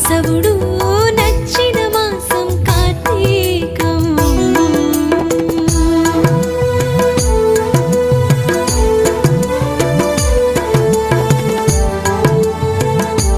కేశవుడు